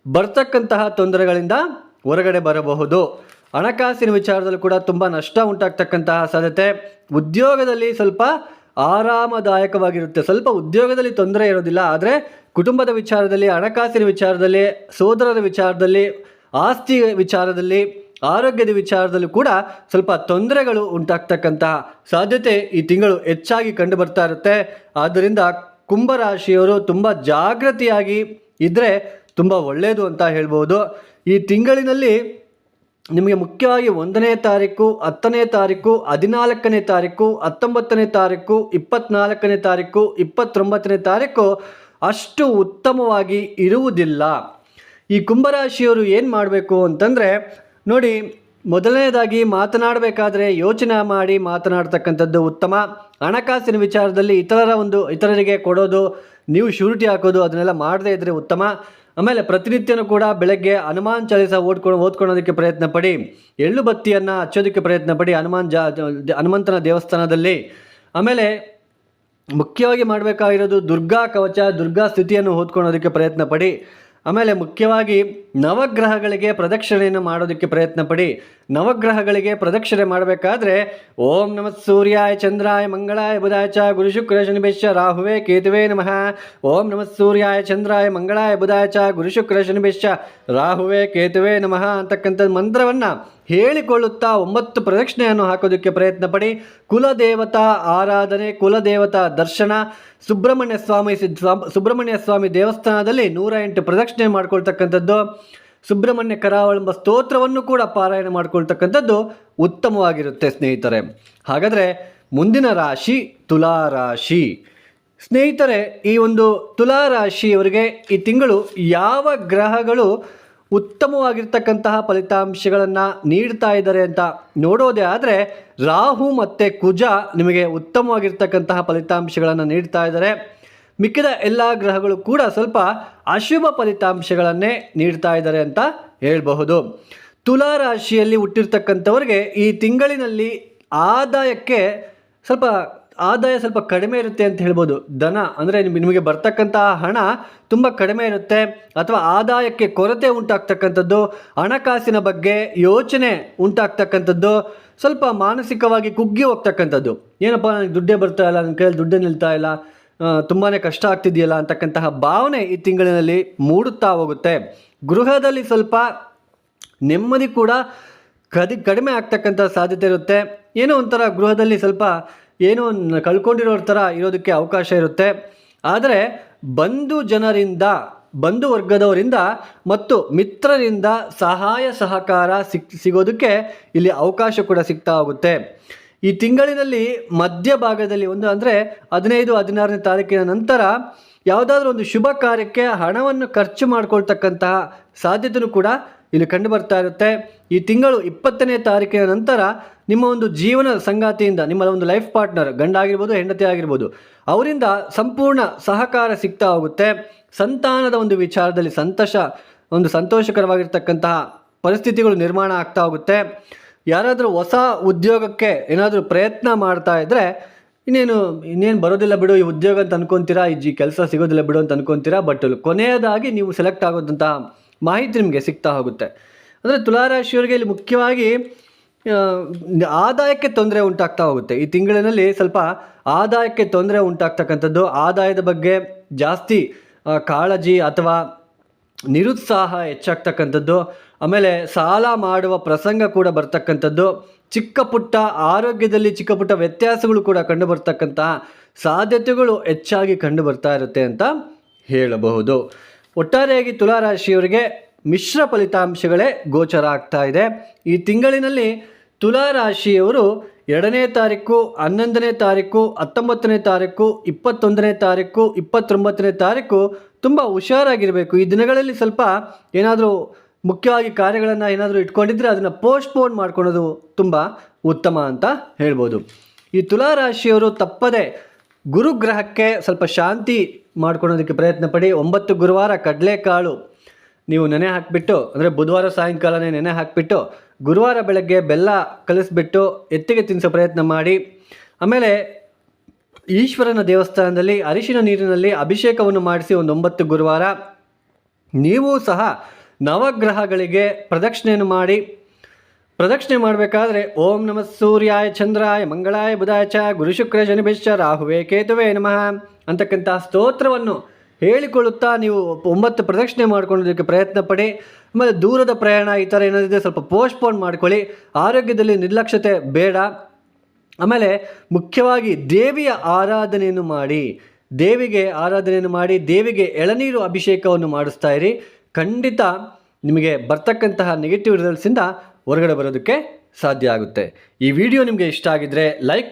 ಬರ್ತಕ್ಕಂತಹ ತೊಂದರೆಗಳಿಂದ ಹೊರಗಡೆ ಬರಬಹುದು. ಹಣಕಾಸಿನ ವಿಚಾರದಲ್ಲೂ ಕೂಡ ತುಂಬ ನಷ್ಟ ಉಂಟಾಗ್ತಕ್ಕಂತಹ ಸಾಧ್ಯತೆ. ಉದ್ಯೋಗದಲ್ಲಿ ಸ್ವಲ್ಪ ಆರಾಮದಾಯಕವಾಗಿರುತ್ತೆ. ಸ್ವಲ್ಪ ಉದ್ಯೋಗದಲ್ಲಿ ತೊಂದರೆ ಇರೋದಿಲ್ಲ. ಆದರೆ ಕುಟುಂಬದ ವಿಚಾರದಲ್ಲಿ, ಹಣಕಾಸಿನ ವಿಚಾರದಲ್ಲಿ, ಸೋದರರ ವಿಚಾರದಲ್ಲಿ, ಆಸ್ತಿ ವಿಚಾರದಲ್ಲಿ, ಆರೋಗ್ಯದ ವಿಚಾರದಲ್ಲೂ ಕೂಡ ಸ್ವಲ್ಪ ತೊಂದರೆಗಳು ಉಂಟಾಗ್ತಕ್ಕಂತಹ ಸಾಧ್ಯತೆ ಈ ತಿಂಗಳು ಹೆಚ್ಚಾಗಿ ಕಂಡು ಬರ್ತಾ ಇರುತ್ತೆ. ಆದ್ದರಿಂದ ಕುಂಭರಾಶಿಯವರು ತುಂಬ ಜಾಗೃತಿಯಾಗಿ ಇದ್ದರೆ ತುಂಬ ಒಳ್ಳೆಯದು ಅಂತ ಹೇಳ್ಬೋದು. ಈ ತಿಂಗಳಿನಲ್ಲಿ ನಿಮಗೆ ಮುಖ್ಯವಾಗಿ ಒಂದನೇ ತಾರೀಕು, ಹತ್ತನೇ ತಾರೀಕು, ಹದಿನಾಲ್ಕನೇ ತಾರೀಕು, ಹತ್ತೊಂಬತ್ತನೇ ತಾರೀಕು, ಇಪ್ಪತ್ನಾಲ್ಕನೇ ತಾರೀಕು, ಇಪ್ಪತ್ತೊಂಬತ್ತನೇ ತಾರೀಕು ಅಷ್ಟು ಉತ್ತಮವಾಗಿ ಇರುವುದಿಲ್ಲ. ಈ ಕುಂಭರಾಶಿಯವರು ಏನು ಮಾಡಬೇಕು ಅಂತಂದರೆ, ನೋಡಿ, ಮೊದಲನೇದಾಗಿ ಮಾತನಾಡಬೇಕಾದ್ರೆ ಯೋಚನೆ ಮಾಡಿ ಮಾತನಾಡ್ತಕ್ಕಂಥದ್ದು ಉತ್ತಮ. ಹಣಕಾಸಿನ ವಿಚಾರದಲ್ಲಿ ಇತರರ ಒಂದು, ಇತರರಿಗೆ ಕೊಡೋದು, ನೀವು ಶ್ಯೂರಿಟಿ ಹಾಕೋದು, ಅದನ್ನೆಲ್ಲ ಮಾಡದೇ ಇದ್ದರೆ ಉತ್ತಮ. ಆಮೇಲೆ ಪ್ರತಿನಿತ್ಯನೂ ಕೂಡ ಬೆಳಗ್ಗೆ ಹನುಮಾನ್ ಚಾಲಿಸ ಓದ್ಕೊಂಡು ಓದ್ಕೊಳ್ಳೋದಕ್ಕೆ ಪ್ರಯತ್ನ ಪಡಿ ಎಳ್ಳು ಬತ್ತಿಯನ್ನು ಹಚ್ಚೋದಕ್ಕೆ ಪ್ರಯತ್ನ ಪಡಿ ಹನುಮಾನ್ ಜಾ ಹನುಮಂತನ ದೇವಸ್ಥಾನದಲ್ಲಿ. ಆಮೇಲೆ ಮುಖ್ಯವಾಗಿ ಮಾಡಬೇಕಾಗಿರೋದು ದುರ್ಗಾ ಕವಚ, ದುರ್ಗಾ ಸ್ಥಿತಿಯನ್ನು ಓದ್ಕೊಳ್ಳೋದಕ್ಕೆ ಪ್ರಯತ್ನ ಪಡಿ ಆಮೇಲೆ ಮುಖ್ಯವಾಗಿ ನವಗ್ರಹಗಳಿಗೆ ಪ್ರದಕ್ಷಿಣೆಯನ್ನು ಮಾಡೋದಕ್ಕೆ ಪ್ರಯತ್ನ ಪಡಿ ನವಗ್ರಹಗಳಿಗೆ ಪ್ರದಕ್ಷಿಣೆ ಮಾಡಬೇಕಾದ್ರೆ, ಓಂ ನಮಃ ಸೂರ್ಯಾಯ ಚಂದ್ರಾಯ ಮಂಗಳಾಯ ಬುಧಾಯ ಗುರು ಶುಕ್ರ ಶನಿಭೇಶ ರಾಹುವೇ ಕೇತುವೇ ನಮಃ. ಓಂ ನಮಃ ಸೂರ್ಯಾಯ ಚಂದ್ರಾಯ ಮಂಗಳಾಯ ಬುಧಾಯ ಗುರು ಶುಕ್ರ ಶನಿಭೇಶ ರಾಹುವೇ ಕೇತುವೇ ನಮಃ ಅಂತಕ್ಕಂಥ ಮಂತ್ರವನ್ನು ಹೇಳಿಕೊಳ್ಳುತ್ತಾ ಒಂಬತ್ತು ಪ್ರದಕ್ಷಿಣೆಯನ್ನು ಹಾಕೋದಕ್ಕೆ ಪ್ರಯತ್ನ ಪಡಿ ಕುಲದೇವತಾ ಆರಾಧನೆ, ಕುಲದೇವತಾ ದರ್ಶನ, ಸುಬ್ರಹ್ಮಣ್ಯ ಸ್ವಾಮಿ ಸುಬ್ರಹ್ಮಣ್ಯ ಸ್ವಾಮಿ ದೇವಸ್ಥಾನದಲ್ಲಿ ನೂರ ಎಂಟು ಪ್ರದಕ್ಷಿಣೆ ಮಾಡ್ಕೊಳ್ತಕ್ಕಂಥದ್ದು. ಸುಬ್ರಹ್ಮಣ್ಯ ಕರಾವಳಂಬ ಸ್ತೋತ್ರವನ್ನು ಕೂಡ ಪಾರಾಯಣ ಮಾಡಿಕೊಳ್ತಕ್ಕಂಥದ್ದು ಉತ್ತಮವಾಗಿರುತ್ತೆ, ಸ್ನೇಹಿತರೆ. ಹಾಗಾದರೆ ಮುಂದಿನ ರಾಶಿ ತುಲಾ ರಾಶಿ. ಸ್ನೇಹಿತರೆ, ಈ ಒಂದು ತುಲಾ ರಾಶಿಯವರಿಗೆ ಈ ತಿಂಗಳು ಯಾವ ಗ್ರಹಗಳು ಉತ್ತಮವಾಗಿರ್ತಕ್ಕಂತಹ ಫಲಿತಾಂಶಗಳನ್ನು ನೀಡ್ತಾ ಇದ್ದಾರೆ ಅಂತ ನೋಡೋದೇ ಆದರೆ, ರಾಹು ಮತ್ತು ಕುಜ ನಿಮಗೆ ಉತ್ತಮವಾಗಿರ್ತಕ್ಕಂತಹ ಫಲಿತಾಂಶಗಳನ್ನು ನೀಡ್ತಾ ಇದ್ದಾರೆ. ಮಿಕ್ಕಿದ ಎಲ್ಲ ಗ್ರಹಗಳು ಕೂಡ ಸ್ವಲ್ಪ ಅಶುಭ ಫಲಿತಾಂಶಗಳನ್ನೇ ನೀಡ್ತಾ ಇದ್ದಾರೆ ಅಂತ ಹೇಳಬಹುದು. ತುಲಾ ರಾಶಿಯಲ್ಲಿ ಹುಟ್ಟಿರ್ತಕ್ಕಂಥವ್ರಿಗೆ ಈ ತಿಂಗಳಿನಲ್ಲಿ ಆದಾಯಕ್ಕೆ ಸ್ವಲ್ಪ ಆದಾಯ ಸ್ವಲ್ಪ ಕಡಿಮೆ ಇರುತ್ತೆ ಅಂತ ಹೇಳ್ಬೋದು. ಧನ ಅಂದರೆ ನಿಮಗೆ ನಿಮಗೆ ಬರ್ತಕ್ಕಂತಹ ಹಣ ತುಂಬ ಕಡಿಮೆ ಇರುತ್ತೆ ಅಥವಾ ಆದಾಯಕ್ಕೆ ಕೊರತೆ ಉಂಟಾಗ್ತಕ್ಕಂಥದ್ದು, ಹಣಕಾಸಿನ ಬಗ್ಗೆ ಯೋಚನೆ ಉಂಟಾಗ್ತಕ್ಕಂಥದ್ದು, ಸ್ವಲ್ಪ ಮಾನಸಿಕವಾಗಿ ಕುಗ್ಗಿ ಹೋಗ್ತಕ್ಕಂಥದ್ದು. ಏನಪ್ಪ, ನನಗೆ ದುಡ್ಡೇ ಬರ್ತಾ ಇಲ್ಲ ನನ್ನ ಕೈಯಲ್ಲಿ ದುಡ್ಡೇ ನಿಲ್ತಾ ಇಲ್ಲ ತುಂಬಾ ಕಷ್ಟ ಆಗ್ತಿದೆಯಲ್ಲ ಅಂತಕ್ಕಂತಹ ಭಾವನೆ ಈ ತಿಂಗಳಿನಲ್ಲಿ ಮೂಡುತ್ತಾ ಹೋಗುತ್ತೆ. ಗೃಹದಲ್ಲಿ ಸ್ವಲ್ಪ ನೆಮ್ಮದಿ ಕೂಡ ಕದಿ, ಕಡಿಮೆ ಆಗ್ತಕ್ಕಂಥ ಸಾಧ್ಯತೆ ಇರುತ್ತೆ. ಏನೋ ಒಂಥರ ಗೃಹದಲ್ಲಿ ಸ್ವಲ್ಪ ಏನೋ ಕಳ್ಕೊಂಡಿರೋ ಥರ ಇರೋದಕ್ಕೆ ಅವಕಾಶ ಇರುತ್ತೆ. ಆದರೆ ಬಂಧು ಜನರಿಂದ, ಬಂಧು ವರ್ಗದವರಿಂದ ಮತ್ತು ಮಿತ್ರರಿಂದ ಸಹಾಯ ಸಹಕಾರ ಸಿಗೋದಕ್ಕೆ ಇಲ್ಲಿ ಅವಕಾಶ ಕೂಡ ಸಿಗ್ತಾ ಹೋಗುತ್ತೆ. ಈ ತಿಂಗಳಿನಲ್ಲಿ ಮಧ್ಯಭಾಗದಲ್ಲಿ ಒಂದು ಅಂದರೆ ಹದಿನೈದು, ಹದಿನಾರನೇ ತಾರೀಕಿನ ನಂತರ ಯಾವುದಾದ್ರೂ ಒಂದು ಶುಭ ಕಾರ್ಯಕ್ಕೆ ಹಣವನ್ನು ಖರ್ಚು ಮಾಡಿಕೊಳ್ತಕ್ಕಂತಹ ಸಾಧ್ಯತೆಯೂ ಕೂಡ ಇಲ್ಲಿ ಕಂಡು ಬರ್ತಾ ಇರುತ್ತೆ. ಈ ತಿಂಗಳು ಇಪ್ಪತ್ತನೇ ತಾರೀಕಿನ ನಂತರ ನಿಮ್ಮ ಒಂದು ಜೀವನ ಸಂಗಾತಿಯಿಂದ, ನಿಮ್ಮ ಒಂದು ಲೈಫ್ ಪಾರ್ಟ್ನರ್ ಗಂಡ ಆಗಿರ್ಬೋದು ಹೆಂಡತಿ ಆಗಿರ್ಬೋದು, ಅವರಿಂದ ಸಂಪೂರ್ಣ ಸಹಕಾರ ಸಿಗ್ತಾ ಹೋಗುತ್ತೆ. ಸಂತಾನದ ಒಂದು ವಿಚಾರದಲ್ಲಿ ಸಂತೋಷ ಒಂದು ಸಂತೋಷಕರವಾಗಿರ್ತಕ್ಕಂತಹ ಪರಿಸ್ಥಿತಿಗಳು ನಿರ್ಮಾಣ ಆಗ್ತಾ ಹೋಗುತ್ತೆ. ಯಾರಾದರೂ ಹೊಸ ಉದ್ಯೋಗಕ್ಕೆ ಏನಾದರೂ ಪ್ರಯತ್ನ ಮಾಡ್ತಾ ಇದ್ದರೆ ಇನ್ನೇನು ಇನ್ನೇನು ಬರೋದಿಲ್ಲ ಬಿಡು, ಈ ಉದ್ಯೋಗ ಅಂತ ಅನ್ಕೊಂತೀರಾ, ಈ ಕೆಲಸ ಸಿಗೋದಿಲ್ಲ ಬಿಡು ಅಂತ ಅನ್ಕೊಂತೀರಾ ಬಟ್ ಕೊನೆಯದಾಗಿ ನೀವು ಸೆಲೆಕ್ಟ್ ಆಗೋದಂತಹ ಮಾಹಿತಿ ನಿಮಗೆ ಸಿಗ್ತಾ ಹೋಗುತ್ತೆ. ಅಂದರೆ ತುಲಾರಾಶಿಯವರಿಗೆ ಇಲ್ಲಿ ಮುಖ್ಯವಾಗಿ ಆದಾಯಕ್ಕೆ ತೊಂದರೆ ಉಂಟಾಗ್ತಾ ಹೋಗುತ್ತೆ. ಈ ತಿಂಗಳಿನಲ್ಲಿ ಸ್ವಲ್ಪ ಆದಾಯಕ್ಕೆ ತೊಂದರೆ ಉಂಟಾಗ್ತಕ್ಕಂಥದ್ದು. ಆದಾಯದ ಬಗ್ಗೆ ಜಾಸ್ತಿ ಕಾಳಜಿ ಅಥವಾ ನಿರುತ್ಸಾಹ ಹೆಚ್ಚಾಗ್ತಕ್ಕಂಥದ್ದು. ಆಮೇಲೆ ಸಾಲ ಮಾಡುವ ಪ್ರಸಂಗ ಕೂಡ ಬರ್ತಕ್ಕಂಥದ್ದು. ಚಿಕ್ಕ ಪುಟ್ಟ ಆರೋಗ್ಯದಲ್ಲಿ ಚಿಕ್ಕ ಪುಟ್ಟ ವ್ಯತ್ಯಾಸಗಳು ಕೂಡ ಕಂಡು ಬರ್ತಕ್ಕಂತಹ ಸಾಧ್ಯತೆಗಳು ಹೆಚ್ಚಾಗಿ ಕಂಡು ಬರ್ತಾ ಇರುತ್ತೆ ಅಂತ ಹೇಳಬಹುದು. ಒಟ್ಟಾರೆಯಾಗಿ ತುಲಾರಾಶಿಯವರಿಗೆ ಮಿಶ್ರ ಫಲಿತಾಂಶಗಳೇ ಗೋಚರ ಆಗ್ತಾ ಇದೆ. ಈ ತಿಂಗಳಿನಲ್ಲಿ ತುಲಾರಾಶಿಯವರು ಎರಡನೇ ತಾರೀಕು, ಹನ್ನೊಂದನೇ ತಾರೀಕು, ಹತ್ತೊಂಬತ್ತನೇ ತಾರೀಕು, ಇಪ್ಪತ್ತೊಂದನೇ ತಾರೀಕು, ಇಪ್ಪತ್ತೊಂಬತ್ತನೇ ತಾರೀಕು ತುಂಬ ಹುಷಾರಾಗಿರಬೇಕು. ಈ ದಿನಗಳಲ್ಲಿ ಸ್ವಲ್ಪ ಏನಾದರೂ ಮುಖ್ಯವಾಗಿ ಕಾರ್ಯಗಳನ್ನು ಏನಾದರೂ ಇಟ್ಕೊಂಡಿದ್ರೆ ಅದನ್ನು ಪೋಸ್ಟ್ಪೋನ್ ಮಾಡ್ಕೊಳೋದು ತುಂಬ ಉತ್ತಮ ಅಂತ ಹೇಳ್ಬೋದು. ಈ ತುಲಾರಾಶಿಯವರು ತಪ್ಪದೆ ಗುರುಗ್ರಹಕ್ಕೆ ಸ್ವಲ್ಪ ಶಾಂತಿ ಮಾಡ್ಕೊಳೋದಕ್ಕೆ ಪ್ರಯತ್ನ ಪಡಿ. ಒಂಬತ್ತು ಗುರುವಾರ ಕಡಲೆಕಾಳು ನೀವು ನೆನೆ ಹಾಕಿಬಿಟ್ಟು, ಅಂದರೆ ಬುಧವಾರ ಸಾಯಂಕಾಲನೇ ನೆನೆ ಹಾಕಿಬಿಟ್ಟು, ಗುರುವಾರ ಬೆಳಗ್ಗೆ ಬೆಲ್ಲ ಕಲಿಸ್ಬಿಟ್ಟು ಎತ್ತಿಗೆ ತಿನ್ನಿಸೋ ಪ್ರಯತ್ನ ಮಾಡಿ. ಆಮೇಲೆ ಈಶ್ವರನ ದೇವಸ್ಥಾನದಲ್ಲಿ ಅರಿಶಿನ ನೀರಿನಲ್ಲಿ ಅಭಿಷೇಕವನ್ನು ಮಾಡಿಸಿ ಒಂದು ಒಂಬತ್ತು ಗುರುವಾರ. ನೀವು ಸಹ ನವಗ್ರಹಗಳಿಗೆ ಪ್ರದಕ್ಷಿಣೆಯನ್ನು ಮಾಡಿ, ಪ್ರದಕ್ಷಿಣೆ ಮಾಡಬೇಕಾದ್ರೆ ಓಂ ನಮಃ ಸೂರ್ಯಾಯ ಚಂದ್ರಾಯ ಮಂಗಳಾಯ ಬುಧಾಯ ಚ ಗುರು ಶುಕ್ರ ಶನಿಭ್ಯಶ್ಚ ರಾಹುವೇ ಕೇತುವೇ ನಮಃ ಅಂತಕ್ಕಂಥ ಸ್ತೋತ್ರವನ್ನು ಹೇಳಿಕೊಳ್ಳುತ್ತಾ ನೀವು ಒಂಬತ್ತು ಪ್ರದಕ್ಷಿಣೆ ಮಾಡ್ಕೊಳ್ಳೋದಕ್ಕೆ ಪ್ರಯತ್ನ ಪಡಿ. ಆಮೇಲೆ ದೂರದ ಪ್ರಯಾಣ ಈ ಥರ ಏನಾದಿದೆ ಸ್ವಲ್ಪ ಪೋಸ್ಟ್ಪೋನ್ ಮಾಡ್ಕೊಳ್ಳಿ. ಆರೋಗ್ಯದಲ್ಲಿ ನಿರ್ಲಕ್ಷ್ಯತೆ ಬೇಡ. ಆಮೇಲೆ ಮುಖ್ಯವಾಗಿ ದೇವಿಯ ಆರಾಧನೆಯನ್ನು ಮಾಡಿ, ದೇವಿಗೆ ಆರಾಧನೆಯನ್ನು ಮಾಡಿ, ದೇವಿಗೆ ಎಳನೀರು ಅಭಿಷೇಕವನ್ನು ಮಾಡಿಸ್ತಾ ಇರಿ. ಖಂಡಿತ ನಿಮಗೆ ಬರ್ತಕ್ಕಂತಹ ನೆಗೆಟಿವ್ ರಿಸಲ್ಟ್ಸಿಂದ ಹೊರಗಡೆ ಬರೋದಕ್ಕೆ ಸಾಧ್ಯ ಆಗುತ್ತೆ. ಈ ವಿಡಿಯೋ ನಿಮಗೆ ಇಷ್ಟ ಆಗಿದ್ರೆ ಲೈಕ್